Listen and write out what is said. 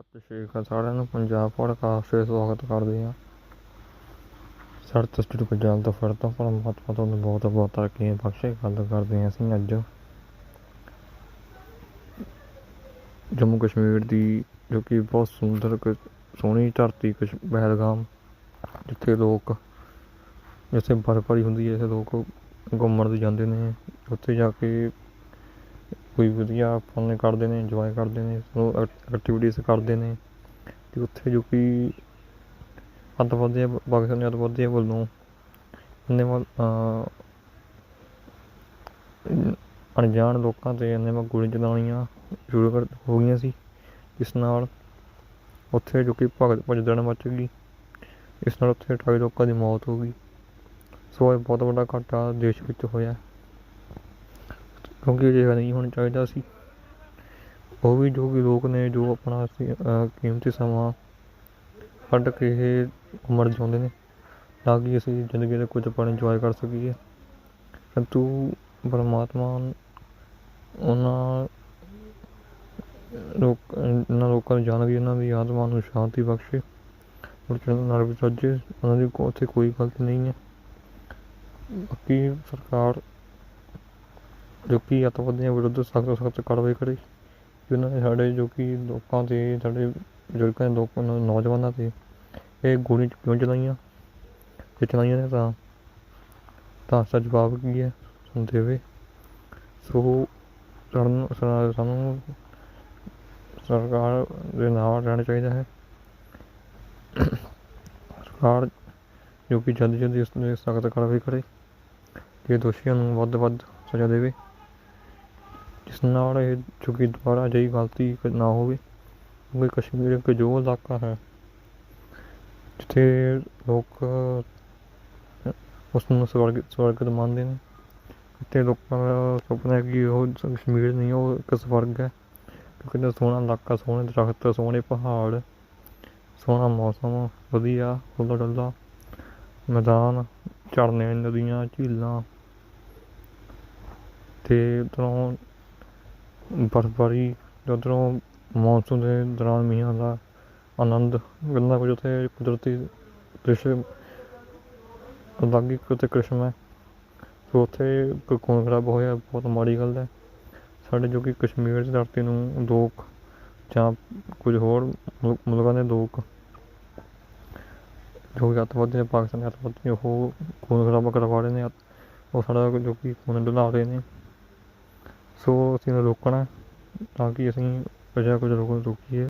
ਸਤਿ ਸ਼੍ਰੀ ਅਕਾਲ ਸਾਰਿਆਂ ਨੂੰ, ਪੰਜਾਬ ਪੋਡਕਾਸਟ ਵਿੱਚ ਸਵਾਗਤ ਕਰਦੇ ਹਾਂ। ਸਾਡੇ ਤਸਟਰ ਪੰਜਾਬ ਤੋਂ ਫਿਰ ਤੋਂ ਪਰਮਾਤਮਾ ਤੁਹਾਨੂੰ ਬਹੁਤ ਬਹੁਤ ਤਰੱਕੀਆਂ ਬਖਸ਼ੇ, ਗੱਲ ਕਰਦੇ ਹਾਂ ਅਸੀਂ ਅੱਜ। ਜੰਮੂ ਕਸ਼ਮੀਰ ਦੀ ਜੋ ਕਿ ਬਹੁਤ ਸੁੰਦਰ ਕ- ਸੋਹਣੀ ਧਰਤੀ ਕਸ਼ ਪਹਿਲਗਾਮ ਜਿੱਥੇ ਲੋਕ, ਜਿੱਥੇ ਬਰਫਬਾਰੀ ਹੁੰਦੀ ਹੈ ਇੱਥੇ ਲੋਕ ਘੁੰਮਣ ਲਈ ਜਾਂਦੇ ਨੇ, ਉੱਥੇ ਜਾ ਕੇ ਕੋਈ ਵਧੀਆ ਫਨ ਕਰਦੇ ਨੇ ਇੰਜੋਏ ਕਰਦੇ ਨੇ ਐਕਟੀਵਿਟੀਜ਼ ਕਰਦੇ ਨੇ ਅਤੇ ਉੱਥੇ ਜੋ ਕਿ ਅੱਤਵਾਦੀਆਂ ਪਾਕਿਸਤਾਨੀ ਅੱਤਵਾਦੀਆਂ ਵੱਲੋਂ ਇੰਨੇ ਵੱਲ ਅਣਜਾਣ ਲੋਕਾਂ ਤੇ ਇੰਨੇ ਵੱਲ ਗੋਲੀਆਂ ਚਲਾਉਣੀਆਂ ਸ਼ੁਰੂ ਕਰ, ਹੋ ਗਈਆਂ ਸੀ ਇਸ ਨਾਲ ਉੱਥੇ ਜੋ ਕਿ ਭਗਤ ਭਜਦੜ ਮਚ ਗਈ, ਇਸ ਨਾਲ ਉੱਥੇ ਅਠਾਈ ਲੋਕਾਂ ਦੀ ਮੌਤ ਹੋ ਗਈ। ਸੋ ਇਹ ਬਹੁਤ ਵੱਡਾ ਘਾਟਾ ਦੇਸ਼ ਵਿੱਚ ਹੋਇਆ। ਕਿਉਂਕਿ ਅਜਿਹਾ ਨਹੀਂ ਹੋਣਾ ਚਾਹੀਦਾ ਸੀ। ਉਹ ਵੀ ਜੋ ਕਿ ਲੋਕ ਨੇ, ਜੋ ਆਪਣਾ ਕੀਮਤੀ ਸਮਾਂ ਕੱਢ ਕੇ ਇਹ ਉਮਰ ਜਿਉਂਦੇ ਨੇ, ਤਾਂ ਕਿ ਅਸੀਂ ਜ਼ਿੰਦਗੀ ਦੇ ਕੁਝ ਪਲ ਇੰਜੋਏ ਕਰ ਸਕੀਏ। ਪਰੰਤੂ ਪਰਮਾਤਮਾ ਉਹਨਾਂ ਲੋਕ, ਇਹਨਾਂ ਲੋਕਾਂ ਨੂੰ ਜਾਣ ਕੇ ਇਹਨਾਂ ਦੀ ਆਤਮਾ ਨੂੰ ਸ਼ਾਂਤੀ ਬਖਸ਼ੇ, ਔਰ ਚੰਨ ਨਾਲ ਵੀ ਸੱਜੇ ਉਹਨਾਂ ਦੀ ਉੱਥੇ ਕੋਈ ਗਲਤੀ ਨਹੀਂ ਹੈ। ਬਾਕੀ ਸਰਕਾਰ ਜੋ ਕਿ ਅੱਤਵਾਦੀਆਂ ਵਿਰੁੱਧ ਸਖਤ ਤੋਂ ਸਖਤ ਕਾਰਵਾਈ ਕਰੇ। ਕਿ ਉਹਨਾਂ ਨੇ ਸਾਡੇ ਜੋ ਕਿ ਲੋਕਾਂ ਤੇ, ਸਾਡੇ ਬਜ਼ੁਰਗਾਂ ਦੇ ਲੋਕਾਂ ਨੂੰ, ਨੌਜਵਾਨਾਂ ਤੇ ਇਹ ਗੋਲੀ ਕਿਉਂ ਚਲਾਈਆਂ? ਜੇ ਚਲਾਈਆਂ ਨੇ ਤਾਂ ਤਾਂ ਸੱਚ ਜਵਾਬ ਕੀ ਹੈ? ਦੇਵੇ ਸੋ, ਸਾਨੂੰ ਸਾਨੂੰ ਸਰਕਾਰ ਦੇ ਨਾਲ ਰਹਿਣਾ ਚਾਹੀਦਾ ਹੈ। ਸਰਕਾਰ ਜੋ ਕਿ ਜਲਦੀ ਜਲਦੀ ਇਸ ਤੇ ਸਖਤ ਕਾਰਵਾਈ ਕਰੇ। ਤੇ ਦੋਸ਼ੀਆਂ ਨੂੰ ਵੱਧ ਤੋਂ ਵੱਧ ਸਜ਼ਾ ਦੇਵੇ ਜਿਸ ਨਾਲ ਇਹ ਜੋ ਕਿ ਦੁਬਾਰਾ ਅਜਿਹੀ ਗਲਤੀ ਨਾ ਹੋਵੇ, ਕਿਉਂਕਿ ਕਸ਼ਮੀਰ ਇੱਕ ਜੋ ਇਲਾਕਾ ਹੈ, ਜਿੱਥੇ ਲੋਕ ਉਸ ਨੂੰ ਸਵਰਗ ਸਵਰਗ ਮੰਨਦੇ ਨੇ। ਅਤੇ ਲੋਕਾਂ ਦਾ ਸੁਪਨਾ ਹੈ ਕਿ ਉਹ ਕਸ਼ਮੀਰ ਨਹੀਂ, ਉਹ ਇੱਕ ਸਵਰਗ ਹੈ, ਕਿਉਂਕਿ ਇੰਨਾ ਸੋਹਣਾ ਇਲਾਕਾ, ਸੋਹਣੇ ਦਰਖਤ, ਸੋਹਣੇ ਪਹਾੜ, ਸੋਹਣਾ ਮੌਸਮ, ਵਧੀਆ ਖੁੱਲ੍ਹਾ ਡੁੱਲਾ ਮੈਦਾਨ, ਝਰਨੇ, ਨਦੀਆਂ, ਝੀਲਾਂ। ਤੇ ਉੱਧਰੋਂ ਬਰਫਬਾਰੀ ਤੇ ਉੱਧਰੋਂ ਮੌਨਸੂਨ ਦੇ ਦੌਰਾਨ ਮੀਂਹਾਂ ਦਾ ਆਨੰਦ ਕਿੰਨਾ ਕੁਝ ਉੱਥੇ ਕੁਦਰਤੀ ਦ੍ਰਿਸ਼ ਅਲੱਗ ਹੀ ਕਿਤੇ ਕ੍ਰਿਸ਼ਮ ਹੈ। ਸੋ ਉੱਥੇ ਕ- ਖੂਨ ਖਰਾਬ ਹੋਇਆ, ਬਹੁਤ ਮਾੜੀ ਗੱਲ ਹੈ। ਸਾਡੇ ਜੋ ਕਿ ਕਸ਼ਮੀਰ ਦੀ ਧਰਤੀ ਨੂੰ ਲੋਕ ਜਾਂ ਕੁਝ ਹੋਰ ਮੁਲਕਾਂ ਦੇ ਲੋਕ ਜੋ ਕਿ ਅੱਤਵਾਦੀ ਨੇ, ਪਾਕਿਸਤਾਨੀ ਅੱਤਵਾਦੀ ਨੇ, ਉਹ ਖੂਨ ਖਰਾਬਾ ਕਰਵਾ ਰਹੇ ਨੇ। ਉਹ ਸਾਡਾ ਜੋ ਕਿ ਖੂਨ ਡੁਲਾ ਰਹੇ ਨੇ। ਸੋ ਅਸੀਂ ਇਹਨੂੰ ਰੋਕਣਾ ਤਾਂ ਕਿ ਅਸੀਂ ਅਜਿਹਾ ਕੁਝ ਰੋਕ ਰੋਕੀਏ।